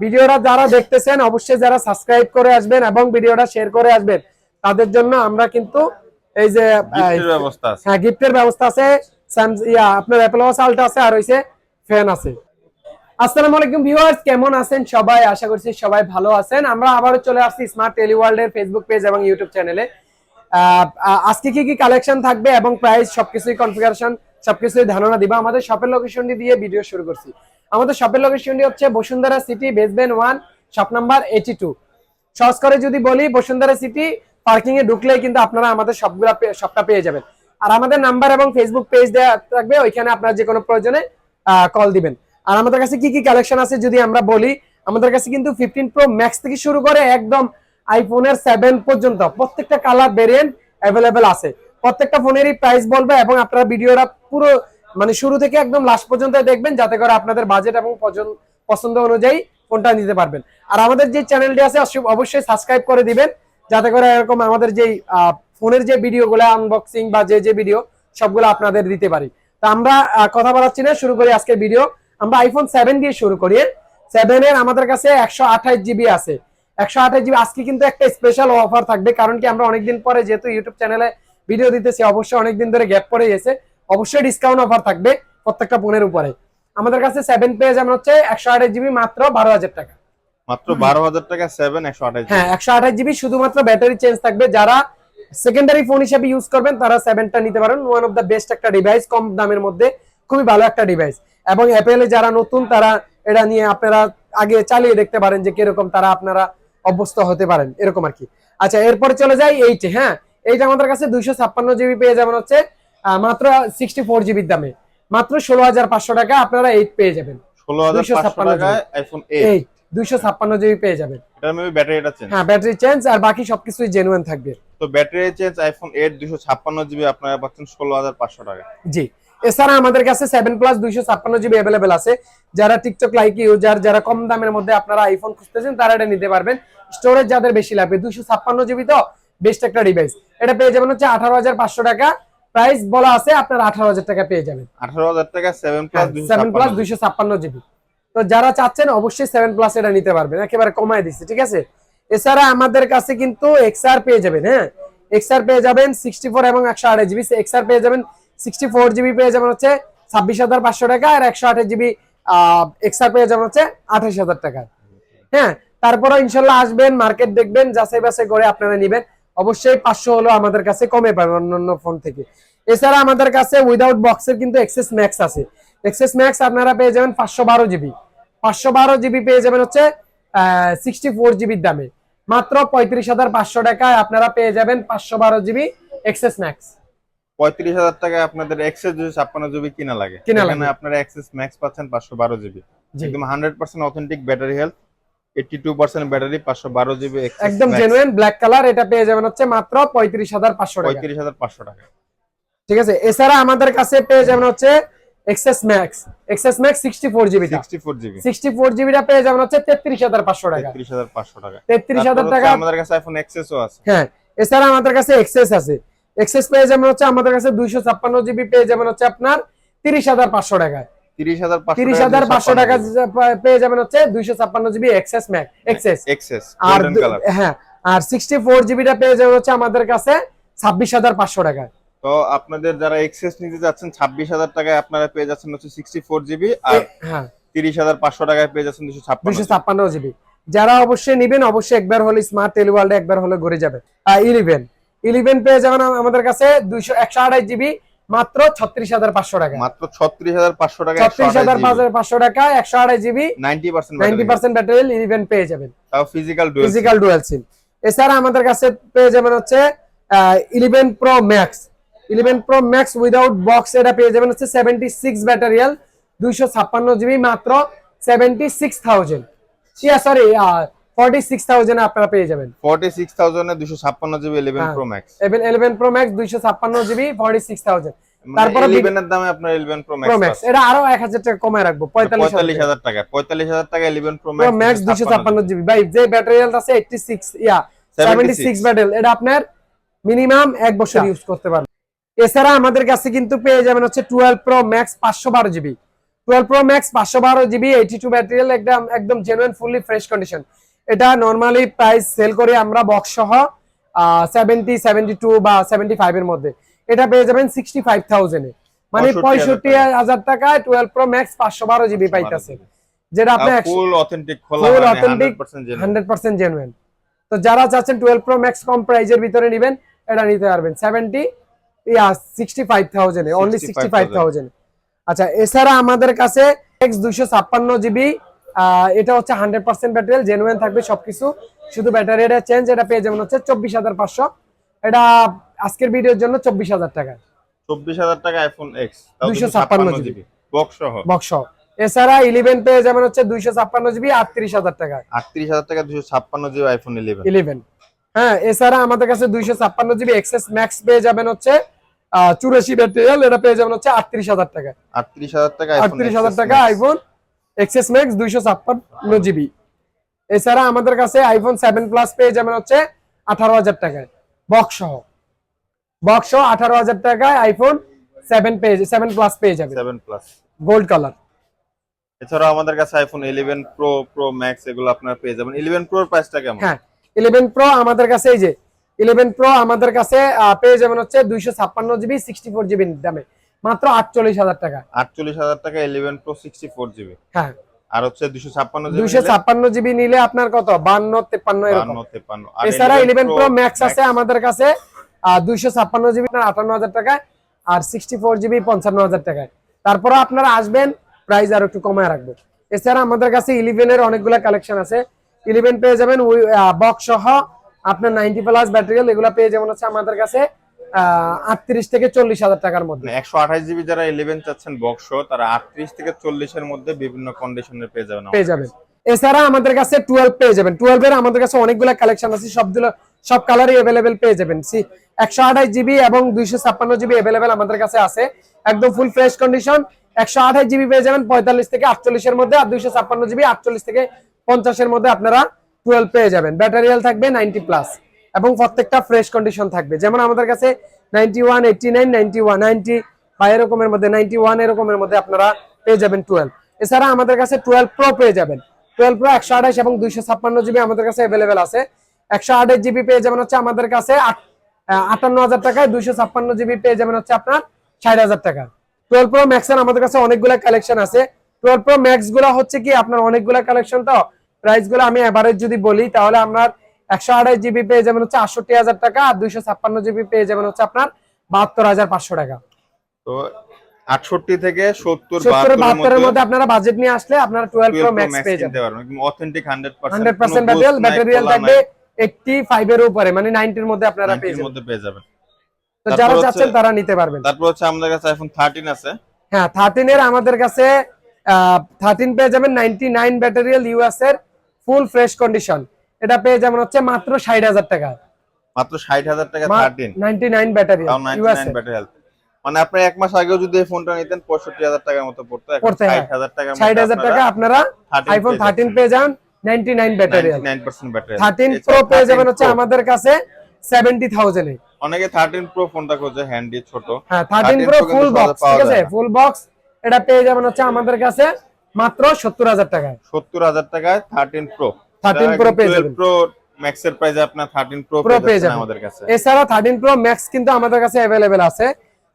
ভিডিওটা যারা দেখতেছেন অবশ্যই যারা সাবস্ক্রাইব করে আসবেন এবং ভিডিওটা শেয়ার করে আসবেন তাদের জন্য আমরা কিন্তু এই যে ব্যবস্থা আছে। হ্যাঁ গিফটের ব্যবস্থা আছে। ইয়া আপনার অ্যাপেল ওয়াচ আছে আর হইছে ফ্যান আছে। আসসালামু আলাইকুম ভিউয়ার্স কেমন আছেন সবাই? আশা করছি সবাই ভালো আছেন। আমরা আবারও চলে আসছি স্মার্ট টেলিওয়ার্ল্ড এর ফেসবুক পেজ এবং ইউটিউব চ্যানেলে আজকে কি কি কালেকশন থাকবে এবং প্রাইস সবকিছুই কনফিগারেশন সবকিছুই ধারণা দিবা? আমাদের শপের লোকেশনটি দিয়ে ভিডিও শুরু করছি। আমাদের শপের লোকেশনটি হচ্ছে Bashundhara city basement one shop number eighty two সহজ করে যদি বলি, বসুন্ধরা সিটি পার্কিং এ ঢুকলেই কিন্তু আপনারা আমাদের সবগুলা সবটা পেয়ে যাবেন। আর আমাদের নাম্বার এবং ফেসবুক পেজ দেওয়া থাকবে, ওইখানে আপনারা যে কোনো প্রয়োজনে কল দিবেন। আর আমাদের কাছে কি কি কালেকশন আছে যদি আমরা বলি, আমাদের কাছে কিন্তু ফিফটিন প্রো ম্যাক্স থেকে শুরু করে একদম আইফোনের সেভেন পর্যন্ত প্রত্যেকটা কালার ভেরিয়েন্ট অ্যাভেলেবেল আছে। প্রত্যেকটা ফোনেরই প্রাইস বলবে এবং আপনারা ভিডিওটা পুরো মানে শুরু থেকে একদম লাস্ট পর্যন্ত দেখবেন, যাতে করে আপনাদের বাজেট এবং পছন্দ- অনুযায়ী ফোনটা নিতে পারবেন। আর আমাদের যে চ্যানেলটি আছে, অবশ্যই সাবস্ক্রাইব করে দিবেন, যাতে করে এরকম আমাদের যেই ফোনের যে ভিডিওগুলো আনবক্সিং বা যে যে ভিডিও সবগুলো আপনাদের দিতে পারি। তো আমরা কথা বলাচ্ছি না, শুরু করি আজকে ভিডিও আমরা আইফোন সেভেন দিয়ে শুরু করি। সেভেন এর আমাদের কাছে একশো আঠাশ জিবি আছে। একশো আঠাশ জিবি আজকে কিন্তু একটা স্পেশাল অফার থাকবে, কারণ কি আমরা অনেকদিন পরে যেহেতু ইউটিউব চ্যানেলে ভিডিও দিতেছি, অবশ্যই অনেকদিন ধরে গ্যাপ পড়ে গেছে। অবশ্যই ডিসকাউন্ট অফার থাকবে প্রত্যেকটা ফোনের উপরে। আমাদের কাছে সেভেন পেয়ে যেমন হচ্ছে একশো আঠাশ জিবি মাত্র বারো হাজার টাকা। মাত্র বারো হাজার টাকা সেভেন একশো আঠাশ হ্যাঁ একশো আঠাশ জিবি শুধুমাত্র ব্যাটারি চেঞ্জ থাকবে। যারা সেকেন্ডারি ফোন হিসেবে ইউজ করবেন তারা সেভেনটা নিতে পারেন। ওয়ান অফ দ্য বেস্ট একটা ডিভাইস কম দামের মধ্যে খুবই ভালো একটা ডিভাইস এবং অ্যাপেলে যারা নতুন তারা এটা নিয়ে আপনারা আগে চালিয়ে দেখতে পারেন যে কীরকম তারা আপনারা অভ্যস্ত হতে পারেন। এরকম আর কি। আচ্ছা এরপরে চলে যাই এইটে হ্যাঁ? এইটা আমাদের কাছে দুইশো ছাপ্পান্ন জিবি পেয়ে যাবেন হচ্ছে মাত্র সিক্সটি ফোর জিবির দামে। মাত্র ষোলো হাজার পাঁচশো টাকা আপনারা এইট পেয়ে যাবেন। ষোলো হাজার পাঁচশো 256 টাকায় আইফোন এইট এইট দুইশো ছাপ্পান্ন জিবি পেয়ে যাবেন। এটার মেবি ব্যাটারিটা চেঞ্জ হ্যাঁ ব্যাটারি চেঞ্জ আর বাকি সবকিছুই জেনুইন থাকবে। তো ব্যাটারি চেঞ্জ আইফোন এইট দুশো ছাপ্পান্ন জিবি আপনারা পাচ্ছেন ষোলো হাজার পাঁচশো টাকা। জি। এছাড়া আমাদের কাছে সেভেন প্লাস দুইশো ছাপ্পান্ন জিবি অ্যাভেলেবেল আছে। যারা টিকটক লাইক ইউজার যারা কম দামের মধ্যে আপনারা আইফোন খুঁজতেছেন তারা এটা নিতে পারবেন। স্টোরেজ যাদের বেশি লাগবে দুইশো ছাপ্পান্ন জিবি তো বেস্ট একটা ডিভাইস এটা পেয়ে যাবেন হচ্ছে আঠারো হাজার পাঁচশো টাকা। প্রাইস বলা আছে আপনার আঠারো হাজার টাকা পেয়ে যাবেন। আঠারো হাজার টাকা সেভেন প্লাস সেভেন প্লাস দুইশো ছাপ্পান্ন জিবি তো যারা চাচ্ছেন অবশ্যই সেভেন প্লাস এটা নিতে পারবেন একেবারে কমায় দিচ্ছে ঠিক আছে? এছাড়া আমাদের কাছে কিন্তু এক্সআর পেয়ে যাবেন হ্যাঁ? এক্সআর পেয়ে যাবেন সিক্সটি ফোর এবং একশো আঠাশ জিবি এক্সআর পেয়ে যাবেন সিক্সটি ফোর জিবি পেয়ে যাবেন হচ্ছে ছাব্বিশ হাজার পাঁচশো টাকা আর একশো আঠাশ জিবি এক্সআর পেয়ে যাবেন হচ্ছে আঠাশ হাজার টাকা। হ্যাঁ তারপরে ইনশাল্লাহ আসবেন মার্কেট দেখবেন যাচাই বাছাই করে আপনারা নিবেন। অবশ্যই পাঁচশো হলো আমাদের কাছে কমে পাবেন অন্যান্য ফোন থেকে। এছাড়া আমাদের কাছে উইদাউট বক্সের কিন্তু এক্সেস ম্যাক্স আছে। এক্সেস ম্যাক্স আপনারা পেয়ে যাবেন পাঁচশো বারো জিবি পাঁচশো বারো জিবি পেয়ে যাবেন হচ্ছে সিক্সটি ফোর জিবির দামে। মাত্র পঁয়ত্রিশ হাজার পাঁচশো টাকায় আপনারা পেয়ে যাবেন পাঁচশো বারো জিবি এক্সেস ম্যাক্স পঁয়ত্রিশ হাজার টাকায় আপনাদের এক্সেস দুশো ছাপ্পান্ন জিবি কিনা লাগে। কিনা লাগে। আপনারা এক্সেস ম্যাক্স পাচ্ছেন পাঁচশো বারো জিবি একদম hundred percent authentic battery health eighty two percent battery পাঁচশো বারো জিবি একদম জেনুইন ব্ল্যাক কালার এটা পেয়ে যাবেন হচ্ছে মাত্র পঁয়ত্রিশ হাজার পাঁচশো টাকা। পঁয়ত্রিশ হাজার পাঁচশো টাকা। ঠিক আছে এছাড়া আমাদের কাছে পেয়ে যাবেন হচ্ছে XS Max XS Max sixty four GB জিবিটা পেয়ে যাবেন হচ্ছে টাকা। তেত্রিশ হাজার পাঁচশো টাকা। টাকা আমাদের কাছে আইফোন আছে। হ্যাঁ এছাড়া আমাদের কাছে এক্সেস আছে। এক্সেস পেয়ে যাবেন হচ্ছে আমাদের কাছে দুইশো ছাপ্পান্ন জিবি পেয়ে যাবেন হচ্ছে আপনার তিরিশ হাজার পাঁচশো টাকায়। তিরিশ হাজার পাঁচশো তিরিশ হাজার পাঁচশো টাকা পেয়ে যাবেন হচ্ছে দুইশো ছাপ্পান্ন GB XS Max XS XS আর গোল্ডেন দু- কালার হ্যাঁ আর সিক্সটি ফোর জিবিটা পেয়ে যাবেন হচ্ছে আমাদের কাছে ছাব্বিশ হাজার পাঁচশো টাকায়। তো আপনাদের যারা এক্সেস নিতে যাচ্ছেন ছাব্বিশ হাজার টাকায় আপনারা পেয়ে যাচ্ছেন হচ্ছে সিক্সটি ফোর জিবি আর হ্যাঁ। তিরিশ হাজার পাঁচশো টাকায় পেয়ে যাচ্ছেন দুশো ছাপ্পান্ন ছাপ্পান্ন জিবি। যারা অবশ্যই নিবেন অবশ্যই একবার হলে স্মার্ট টেলিওয়ার্ল্ডে একবার হলে ঘুরে যাবে ইলেভেন ইলেভেন পেয়ে যাবেন আমাদের কাছে দুইশো একশো আঠাশ জিবি মাত্র ছত্রিশ হাজার পাঁচশো টাকা। মাত্র ছত্রিশ হাজার পাঁচশো টাকা ছত্রিশ হাজার পাঁচশো টাকা একশো আঠাশ GB ninety percent ninety percent battery eleven পেয়ে যাবেন। ফিজিক্যাল ফিজিক্যাল ডুয়েল সিম এছাড়া আমাদের কাছে পেয়ে যাবেন হচ্ছে eleven Pro Max eleven Pro Max without box এটা পেয়ে যাবেন হচ্ছে সেভেন্টি সিক্স ব্যাটারিয়াল দুইশো ছাপ্পান্ন জিবি মাত্র seventy six thousand sorry forty six thousand আপনারা পেয়ে যাবেন। ফর্টি সিক্স থাউজেন্ড দুশো ছাপ্পান্ন জিবি ইলেভেন হ্যাঁ। Pro max eleven pro max দুইশো ছাপ্পান্ন জিবি ফর্টি সিক্স থাউজেন্ড তারপরে বি- ইলেভেন এর দামে আপনার ইলেভেন প্রো প্রো ম্যাক্স এটা আরও এক হাজার টাকা কমায় রাখব পঁয়তাল্লিশ পঁয়তাল্লিশ হাজার টাকা পঁয়তাল্লিশ হাজার টাকা eleven pro pro max max দুইশো ছাপ্পান্ন জিবি। ভাই যে ব্যাটারি আছে এইটটি সিক্স ইয়া সেভেন্টি সিক্স ব্যাটেল এটা আপনার মিনিমাম এক বছর ইউজ করতে পারবেন। এছাড়া আমাদের কাছে কিন্তু পেয়ে যাবেন হচ্ছে টুয়েলভ প্রো ম্যাক্স পাঁচশো বারো জিবি। টুয়েলভ প্রো ম্যাক্স পাঁচশো বারো জিবি এইটি টু ব্যাটারিয়াল একদম একদম জেনুইন ফুললি ফ্রেশ কন্ডিশন এটা নর্মালি প্রাইস সেল করি আমরা বক্স সহ সেভেন্টি সেভেন্টি টু বা সেভেন্টি ফাইভ এর মধ্যে। এটা পেয়ে যাবেন সিক্সটি ফাইভ থাউজেন্ডে মানে 65,000 পঁয়ষট্টি হাজার টাকায় টুয়েলভ প্রো ম্যাক্স পাঁচশো বারো জিবি পাইতেছে। যেটা আপনি ফুল অথেন্টিক খোলা Full authentic, 100% genuine। Hundred percent genuine তো যারা চাচ্ছেন টুয়েলভ প্রো ম্যাক্স কম প্রাইজের ভিতরে নেবেন এটা নিতে পারবেন। সেভেন্টি ইয়া sixty five thousand only sixty five thousand আচ্ছা এছাড়া আমাদের কাছে এক্স দুইশো ছাপ্পান্ন জিবি এটা হচ্ছে হান্ড্রেড পার্সেন্ট ব্যাটারি জেনুইন থাকবে সবকিছু। শুধু ব্যাটারিটা চেঞ্জ এটা পেয়ে যাবেন হচ্ছে চব্বিশ হাজার পাঁচশো। এটা আজকের ভিডিওর জন্য চব্বিশ হাজার টাকা। চব্বিশ হাজার টাকা iPhone X 256 GB box box এছাড়া ইলেভেন পেয়ে যাবেন হচ্ছে দুইশো ছাপ্পান্ন জিবি আটত্রিশ হাজার টাকা আটত্রিশ হাজার টাকা দুশো ছাপ্পান্ন জিবি আইফোন ইলেভেন ইলেভেন হ্যাঁ এছাড়া আমাদের কাছে দুইশো ছাপ্পান্ন জিবি ম্যাক্স পেয়ে যাবেন হচ্ছে চুরাশি ব্যাটারিয়াল এটা পেয়ে যাবেন হচ্ছে আটত্রিশ হাজার টাকা আটত্রিশ হাজার টাকা আটত্রিশ হাজার টাকা আইফোন এক্সেস ম্যাক্স দুইশো ছাপ্পান্ন জিবি এছাড়া আমাদের কাছে আইফোন সেভেন প্লাস পেয়ে যাবেন হচ্ছে আঠারো হাজার টাকায়। বক্স সহ। বক্স সহ আঠারো হাজার টাকায় আইফোন সেভেন পেয়ে সেভেন প্লাস পেয়ে যাবে সেভেন প্লাস গোল্ড কালার এছাড়া আমাদের কাছে iPhone eleven pro pro max এগুলো আপনারা পেয়ে যাবেন। ইলেভেন প্রোর প্রাইসটা কেমন? হ্যাঁ ইলেভেন প্রো আমাদের কাছে এই যে ইলেভেন প্রো আমাদের কাছে পেয়ে যাবেন হচ্ছে দুইশো ছাপ্পান্ন জিবি সিক্সটি ফোর জিবি দামে। মাত্র আটচল্লিশ হাজার টাকা। আটচল্লিশ হাজার টাকা eleven pro sixty four GB হ্যাঁ। আর হচ্ছে দুশো ছাপ্পান্ন দুইশো ছাপ্পান্ন জিবি নিলে আপনার কত? বান্ন তেপ্পান্ন তেপ্পান্ন। এছাড়া ইলেভেন প্রো ম্যাক্স আছে আমাদের কাছে দুইশো ছাপ্পান্ন জিবি আটান্ন হাজার টাকায় আর সিক্সটি ফোর জিবি পঞ্চান্ন হাজার টাকায়। তারপরে আপনারা আসবেন প্রাইস আর একটু কমায় রাখব। এছাড়া আমাদের কাছে ইলেভেনের অনেকগুলো কালেকশন আছে। ইলেভেন পেয়ে যাবেন বক্স সহ আপনার নাইনটি প্লাস ব্যাটারিয়াল এগুলো পেয়ে যাবেন হচ্ছে আমাদের কাছে। আটত্রিশ থেকে চল্লিশ হাজার টাকার মধ্যে। একশো আঠাশ জিবি যারা ইলেভেন চাচ্ছেন বক্স তারা আটত্রিশ থেকে চল্লিশের মধ্যে বিভিন্ন কন্ডিশনে পেয়ে যাবেন পেয়ে যাবেন। এছাড়া আমাদের কাছে টুয়েলভ পেয়ে যাবেন। টুয়েলভ এর আমাদের কাছে অনেকগুলো কালেকশন আছে সবগুলো সব কালারই অ্যাভেলেবেল পেয়ে যাবেন। সি একশো আঠাশ জিবি এবং দুইশো ছাপ্পান্ন জিবি অ্যাভেলেবেল আমাদের কাছে আছে। একদম ফুল ফ্রেশ কন্ডিশন একশো আঠাশ জিবি পেয়ে যাবেন পঁয়তাল্লিশ থেকে আটচল্লিশের মধ্যে আর দুইশো ছাপ্পান্ন জিবি আটচল্লিশ থেকে পঞ্চাশের মধ্যে আপনারা টুয়েলভ পেয়ে যাবেন। ব্যাটারিয়াল থাকবে নাইনটি প্লাস এবং প্রত্যেকটা ফ্রেশ কন্ডিশন থাকবে। যেমন আমাদের কাছে ninety one eighty nine ninety one ninety বা এরকমের মধ্যে নাইনটি ওয়ান এরকমের মধ্যে আপনারা পেয়ে যাবেন টুয়েলভ এছাড়া আমাদের কাছে টুয়েলভ প্রো পেয়ে যাবেন। টুয়েলভ প্রো একশো আঠাশ এবং দুইশো ছাপ্পান্ন জিবি আমাদের কাছে অ্যাভেলেবেল আছে। একশো আঠাশ জিবি পেয়ে যাবেন হচ্ছে আমাদের কাছে আটান্ন হাজার টাকায়, দুইশো ছাপ্পান্ন জিবি পেয়ে যাবেন হচ্ছে আপনার ষাট হাজার টাকা। টুয়েলভ প্রো ম্যাক্স এর আমাদের কাছে অনেকগুলো কালেকশন আছে। টুয়েলভ প্রো ম্যাক্সগুলো হচ্ছে কি আপনার অনেকগুলো কালেকশন তো? প্রাইসগুলো আমি এভারেজ যদি বলি, তাহলে আপনার একশো আঠাশ জিবি পেয়ে যাবেন হচ্ছে আটষট্টি হাজার টাকা আর দুইশো ছাপ্পান্ন জিবি পেয়ে যাবেন হচ্ছে আপনার বাহাত্তর হাজার পাঁচশো টাকা। তো আটষট্টি থেকে সত্তর সত্তর বাহাত্তরের মধ্যে আপনারা বাজেট নিয়ে আসলে আপনারা টুয়েলভ প্রো ম্যাক্স পেয়ে যাবেন। অথেন্টিক হান্ড্রেড হান্ড্রেড পার্সেন্ট ব্যাটারিয়াল ব্যাটারিয়াল থাকবে এইটটি ফাইভ এর উপরে মানে নাইনটির মধ্যে আপনারা পেয়ে যাবেন। মধ্যে পেয়ে যাবেন। তো যারা চাচ্ছেন তারা নিতে পারবেন। তারপর হচ্ছে আমাদের কাছে আইফোন থার্টিন আছে। হ্যাঁ থার্টিন এর আমাদের কাছে থার্টিন পেয়ে যাবেন নাইনটি নাইন ব্যাটারিয়াল ইউএস এর ফুল ফ্রেশ কন্ডিশন এটা পেয়ে যাবেন হচ্ছে মাত্র ষাট হাজার টাকা। মাত্র ষাট হাজার টাকা thirteen ninety nine battery health মানে আপনি এক মাস আগেও যদি এই ফোনটা নিতেন পঁয়ষট্টি হাজার টাকার মতো পড়তো। হ্যাঁ। ষাট হাজার টাকা ষাট হাজার টাকা আপনারা আইফোন থার্টিন। পেয়ে যান ninety nine battery thirteen pro পেয়ে যাবেন হচ্ছে আমাদের কাছে সেভেন্টি থাউজেন্ড অনেকে থার্টিন প্রো ফোনটা খোঁজে হ্যান্ডি ছোট। হ্যাঁ থার্টিন 13 প্রো ফুল বক্স ঠিক আছে? ফুল বক্স এটা পেয়ে যাবেন হচ্ছে আমাদের কাছে মাত্র সত্তর হাজার টাকায়। সত্তর হাজার টাকায় থার্টিন প্রো 13 Pro পেয়ে যাবেন। প্রো প্রাইসে আপনার থার্টিন প্রো পেয়ে যাবেন। আমাদের কাছে। এছাড়া থার্টিন প্রো ম্যাক্স কিন্তু আমাদের কাছে অ্যাভেলেবেল আছে।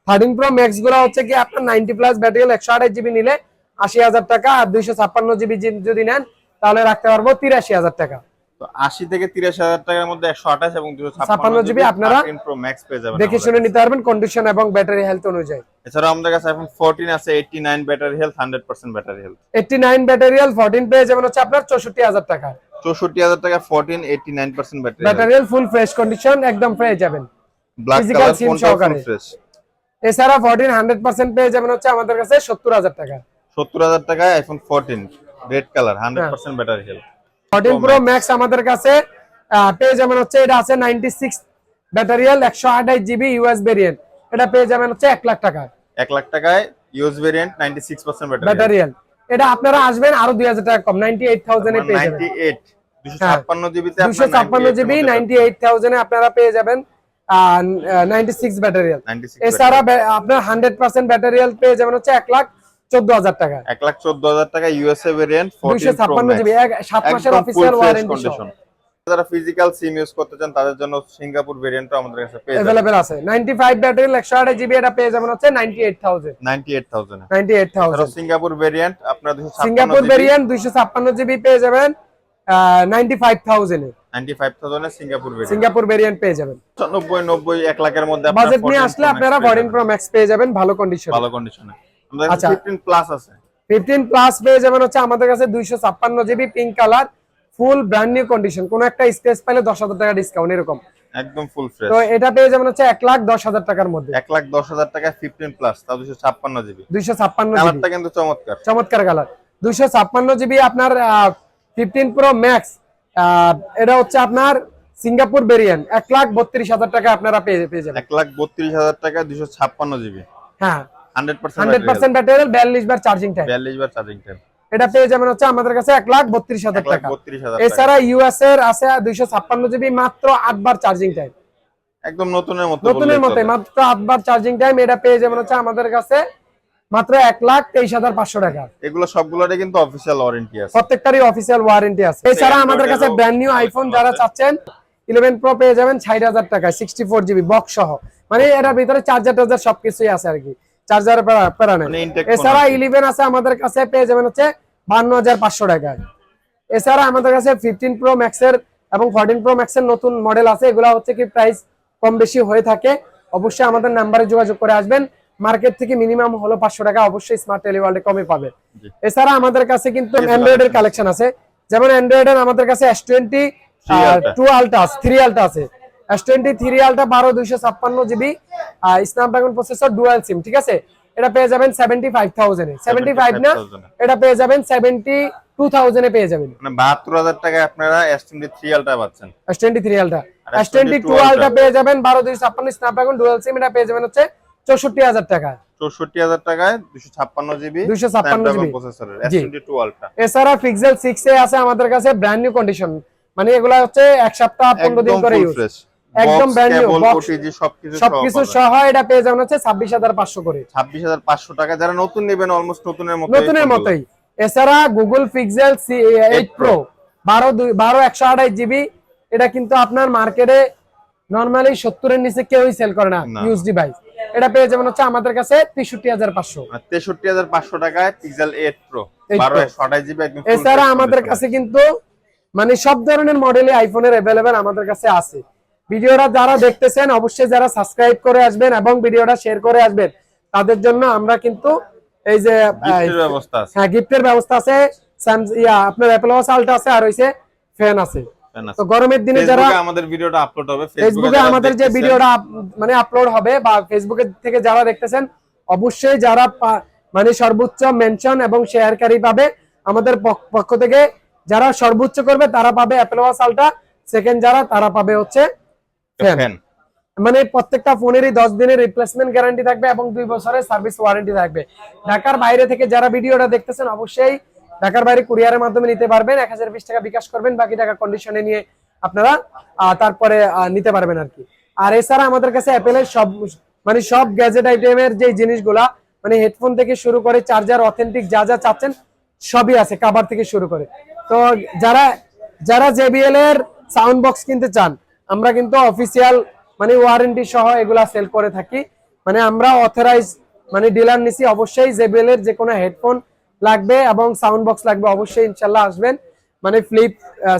থার্টিন প্রো ম্যাক্সগুলো হচ্ছে কি আপনার নাইনটি প্লাস ব্যাটারি একশো আঠাশ জিবি নিলে আশি হাজার টাকা আর দুইশো ছাপ্পান্ন জিবি যদি নেন তাহলে রাখতে পারব তিরাশি হাজার টাকা। তো আশি থেকে তিরিশ হাজার টাকার মধ্যে একশো আঠাশ এবং দুশো 56 ছাপ্পান্ন GB জিবি আপনারা থার্টিন প্রো ম্যাক্স পেয়ে যাবেন দেখে শুনে নিতে পারবেন কন্ডিশন এবং ব্যাটারি হেলথ অনুযায়ী। এছাড়া আমাদের কাছে এখন ফোরটিন আছে eighty nine battery health hundred percent battery health eighty nine ব্যাটারিয়াল fourteen পেয়ে যাবেন হচ্ছে আপনার চৌষট্টি হাজার টাকা। চৌষট্টি হাজার টাকা fourteen eighty nine percent battery ব্যাটারিয়াল full fresh condition একদম পেয়ে যাবেন। ব্ল্যাক কালার SIM সহকারে। ফ্রেশ এছাড়া ফোরটিন হান্ড্রেড পার্সেন্ট পেয়ে যাবেন হচ্ছে আমাদের কাছে সত্তর হাজার টাকা। সত্তর হাজার টাকায় iPhone fourteen red colour hundred percent battery health fourteen pro max আমাদের কাছে পেয়ে যাবেন হচ্ছে এটা আছে নাইনটি সিক্স ব্যাটারিয়াল একশো আঠাশ জিবি ইউএস ভেরিয়েন্ট এটা পেয়ে যাবেন হচ্ছে এক লাখ টাকা এক লাখ টাকায় US variant ninety six percent battery ব্যাটারিয়াল এটা আপনারা আসবেন আরও দুই হাজার টাকা কম নাইনটি এইট থাউজেন্ড পেয়ে যাবেন। দুশো। ছাপ্পান্ন জিবি নাইনটি এইট থাউজেন্ড আপনারা পেয়ে যাবেন নাইনটি সিক্স ব্যাটারিয়াল। এছাড়া আপনার হান্ড্রেড পার্সেন্ট ব্যাটারিয়াল পেয়ে যাবেন হচ্ছে এক লাখ চোদ্দ হাজার টাকা। এক লাখ চোদ্দ হাজার টাকা ইউএসএ ভেরিয়েন্ট দুইশো ছাপ্পান্ন জিবি সাত মাসের অফিসিয়াল ওয়ারেন্টি যারা ফিজিক্যাল সিম ইউজ করতে চান তাদের জন্য সিঙ্গাপুর ভেরিয়েন্টও আমাদের কাছে পেয়ে যাবেন। অ্যাভেলেবেল আছে। নাইনটি ফাইভ ব্যাটারি একশো আট জিবি এটা পেয়ে যাবেন হচ্ছে ninety eight thousand ninety eight thousand ninety eight thousand Singapore variant আপনার দুশো সিঙ্গাপুর ভেরিয়েন্ট দুইশো ছাপ্পান্ন জিবি পেয়ে যাবেন সিঙ্গাপুর ভেরিয়েন্ট সিঙ্গাপুর ভেরিয়েন্ট পেয়ে লাখের মধ্যে আপনার বাজেট নিয়ে আসলে আপনারা। প্রো ম্যাক্স পেয়ে যাবেন ভালো কন্ডিশন ভালো কন্ডিশনে আমাদের আচ্ছা। ফিফটিন প্লাস আছে। ফিফটিন প্লাস পেয়ে যাবেন হচ্ছে আমাদের কাছে দুইশো ছাপ্পান্ন GB pink colour full brand new condition কোন একটা স্পেস পাইলে দশ হাজার টাকা ডিসকাউন্ট এরকম। একদম ফুল ফ্রেশ তো এটা পেয়ে যাবেন হচ্ছে এক লাখ দশ হাজার টাকার মধ্যে। এক লাখ দশ হাজার টাকা ফিফটিন প্লাস তা দুশো ছাপ্পান্ন জিবি দুইশো ছাপ্পান্ন জিবি কালারটা কিন্তু চমৎকার। চমৎকার কালার দুইশো ছাপ্পান্ন জিবি আপনার ফিফটিন প্রো ম্যাক্স এটা হচ্ছে আপনার সিঙ্গাপুর ভেরিয়েন্ট এক লাখ বত্রিশ হাজার টাকা আপনারা পেয়ে পেয়ে যাবেন। এক লাখ বত্রিশ হাজার টাকা দুশো ছাপ্পান্ন জিবি হ্যাঁ। হান্ড্রেড পার্সেন্ট ব্যাটারি বিয়াল্লিশ বার চার্জিং টাইম বিয়াল্লিশ বার চার্জিং টাইম এটা পেয়ে যাবেন হচ্ছে আমাদের কাছে এক লাখ বত্রিশ হাজার টাকা। টাকা। এছাড়া ইউএস এর আছে দুইশো ছাপ্পান্ন জিবি মাত্র আট বার চার্জিং টাইম একদম নতুনের মতো নতুনের মতে। মাত্র আট বার চার্জিং টাইম এটা পেয়ে যাবেন হচ্ছে আমাদের কাছে মাত্র এক লাখ তেইশ হাজার পাঁচশো টাকা। এগুলো সবগুলোরই কিন্তু অফিসিয়াল ওয়ারেন্টি আছে। প্রত্যেকটারই অফিসিয়াল ওয়ারেন্টি আছে। এছাড়া আমাদের কাছে ব্র্যান্ড নিউ আইফোন যারা চাচ্ছেন ইলেভেন প্রো পেয়ে যাবেন ষাট হাজার টাকায় সিক্সটি ফোর জিবি বক্স সহ। মানে এটার ভিতরে চার্জার টার্জার সবকিছুই আছে আর কি। চার্জার প্যারা নেই। মানে এছাড়া ইলেভেন আছে আমাদের কাছে পেয়ে যাবেন হচ্ছে বান্ন হাজার পাঁচশো টাকায়। এছাড়া আমাদের কাছে ফিফটিন প্রো ম্যাক্সের এবং ফোরটিন প্রো ম্যাক্সের নতুন মডেল আছে। এগুলো হচ্ছে কি প্রাইস কম বেশি হয়ে থাকে। অবশ্যই আমাদের নাম্বারে যোগাযোগ করে আসবেন। মার্কেট থেকে মিনিমাম হলো পাঁচশো টাকা অবশ্যই স্মার্ট টেলিওয়ার্ল্ডে কমে পাবে। এছাড়া আমাদের কাছে কিন্তু অ্যান্ড্রয়েডের কালেকশন আছে। যেমন অ্যান্ড্রয়েডের আমাদের কাছে S twenty two ultra three ultra আছে। এস টোয়েন্টি থ্রি আলটা বারো দুইশো ছাপ্পান্ন GB Snapdragon processor dual SIM ঠিক আছে? এটা পেয়ে যাবেন সেভেন্টি ফাইভ থাউজেন্ডে সেভেন্টি ফাইভ না এটা পেয়ে যাবেন সেভেন্টি টু থাউজেন্ডে পেয়ে যাবেন। মানে বাহাত্তর হাজার টাকায় আপনারা এস টোয়েন্টি থ্রি আলটা পাচ্ছেন S twenty three ultra S twenty two ultra পেয়ে যাবেন বারো দুইশো ছাপ্পান্ন স্ন্যাপড্রাগন ডুয়াল সিম এটা পেয়ে যাবেন হচ্ছে চৌষট্টি হাজার টাকা চৌষট্টি হাজার টাকায় দুশো ছাপ্পান্ন জিবি 256 GB প্রসেসরের S G. Twenty two ultra এছাড়া পিক্সেল সিক্স এ আছে আমাদের কাছে ব্র্যান্ড নিউ কন্ডিশন মানে এগুলা হচ্ছে এক সপ্তাহ পনেরো দিন করে ইউজ একদম new, box, ওটিজি সবকিছু সবকিছু সহ এটা পেয়ে যাবেন হচ্ছে ছাব্বিশ হাজার পাঁচশো করে। ছাব্বিশ হাজার পাঁচশো টাকা। যারা নতুন নেবেন অলমোস্ট নতুনের নতুনের মতোই। এছাড়া Google Pixel C eight pro বারো দুই বারো একশো আঠাশ জিবি এটা কিন্তু আপনার মার্কেটে নর্মালি সত্তরের নিচে কেউই সেল করে না। ইউজ ডিভাইস এটা পেয়ে যাবেন হচ্ছে আমাদের কাছে তেষট্টি হাজার পাঁচশো। তেষট্টি হাজার পাঁচশো টাকায় পিক্সেল এইট প্রো 8 বারো Pro। একশো আঠাশ জিবি একদম এছাড়া আমাদের কাছে কিন্তু মানে সব ধরনের মডেলে আইফোনের অ্যাভেলেবেল আমাদের কাছে আছে। ভিডিওটা যারা দেখতেছেন অবশ্যই যারা সাবস্ক্রাইব করে আসবেন এবং ভিডিওটা শেয়ার করে আসবেন তাদের জন্য আমরা কিন্তু এই যে হ্যাঁ গিফটের ব্যবস্থা আছে। ইয়া আপনার অ্যাপল ওয়াচ আলটা আছে আর হইছে ফ্যান আছে। তো গরমের দিনে যারা আমাদের ভিডিওটা আপলোড হবে ফেসবুকে আমাদের যে ভিডিওটা মানে আপলোড হবে বা ফেসবুকে থেকে যারা দেখতেছেন অবশ্যই যারা মানে সর্বোচ্চ মেনশন এবং শেয়ারকারী পাবে আমাদের পক- পক্ষ থেকে যারা সর্বোচ্চ করবে তারা পাবে অ্যাপল ওয়াচ আলটা সেকেন্ড যারা তারা পাবে হচ্ছে ফ্যান মানে প্রত্যেকটা ফোনেরই দশ দিনের রিপ্লেসমেন্ট গ্যারান্টি থাকবে এবং দুই বছরের সার্ভিস ওয়ারেন্টি থাকবে। ঢাকার বাইরে থেকে যারা ভিডিওটা দেখতেছেন অবশ্যই ঢাকার বাইরে কুরিয়ারের মাধ্যমে নিতে পারবেন। এক হাজার বিশ টাকা বিকাশ করবেন বাকি টাকা কন্ডিশনে নিয়ে আপনারা তারপরে নিতে পারবেন আর কি। আর এছাড়া আমাদের কাছে অ্যাপেলের সব মানে সব গ্যাজেট আইটেমের যে জিনিসগুলা মানে হেডফোন থেকে শুরু করে চার্জার অথেন্টিক যা যা চাচ্ছেন সবই আছে কাবার থেকে শুরু করে। তো যারা যারা জেবিএল এর সাউন্ড বক্স কিনতে চান আমরা কিন্তু অফিসিয়াল মানে ওয়ারেন্টি সহ এগুলা সেল করে থাকি। মানে আমরা অথরাইজ মানে ডিলার নিছি অবশ্যই জেবিএল এর যে কোনো হেডফোন লাগবে এবং সাউন্ড বক্স লাগবে অবশ্যই ইনশাল্লাহ আসবেন। মানে ফ্লিপ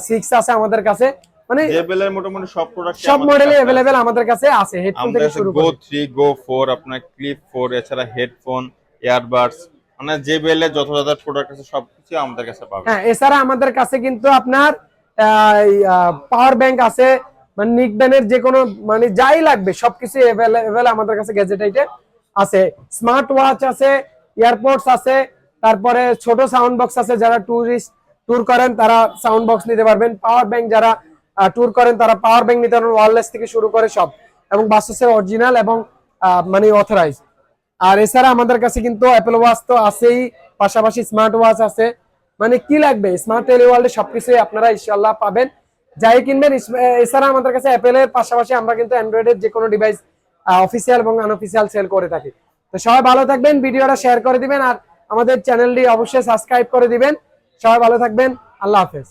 সিক্স আছে আমাদের কাছে। মানে JBL এর মোটামুটি সব প্রোডাক্ট সব মডেলে অ্যাভেলেবেল আমাদের কাছে আছে হেডফোন থেকে শুরু গো করে। থ্রি গো ফোর আপনার ক্লিপ ফোর এছাড়া হেডফোন ইয়ারবাডস মানে JBL এর যত যত প্রোডাক্ট আছে সবকিছু আমাদের কাছে পাবেন। হ্যাঁ এছাড়া আমাদের কাছে কিন্তু আপনার পাওয়ার ব্যাংক আছে মানে নিক ব্যানের যে কোনো মানে যাই লাগবে, সবকিছু আমাদের কাছে গ্যাজেট আছে। স্মার্ট ওয়াচ আছে এয়ারপোর্টস আছে, তারপরে ছোট সাউন্ড বক্স আছে, যারা ট্যুরিস্ট ট্যুর করেন, তারা সাউন্ড বক্স নিতে পারবেন। পাওয়ার ব্যাংক যারা ট্যুর করেন, তারা পাওয়ার ব্যাংক নিতে পারবেন ওয়ারলেস থেকে শুরু করে সব। এবং বাসের অরিজিনাল এবং মানে অথরাইজ আর এছাড়া আমাদের কাছে কিন্তু অ্যাপেল ওয়াচ তো আছেই, পাশাপাশি স্মার্ট ওয়াচ আছে। মানে কি লাগবে? স্মার্ট টেলিওয়ার্ল্ডে সবকিছুই আপনারা ইনশাল্লাহ পাবেন। যাই কিনবেন এছাড়া আমাদের কাছে অ্যাপেলের পাশাপাশি আমরা কিন্তু অ্যান্ড্রয়েডের যে কোনো ডিভাইস অফিসিয়াল এবং আনঅফিসিয়াল সেল করে থাকি। তো সবাই ভালো থাকবেন, ভিডিওটা শেয়ার করে দিবেন, আর আমাদের চ্যানেলটি অবশ্যই সাবস্ক্রাইব করে দিবেন। সবাই ভালো থাকবেন, আল্লাহ হাফেজ।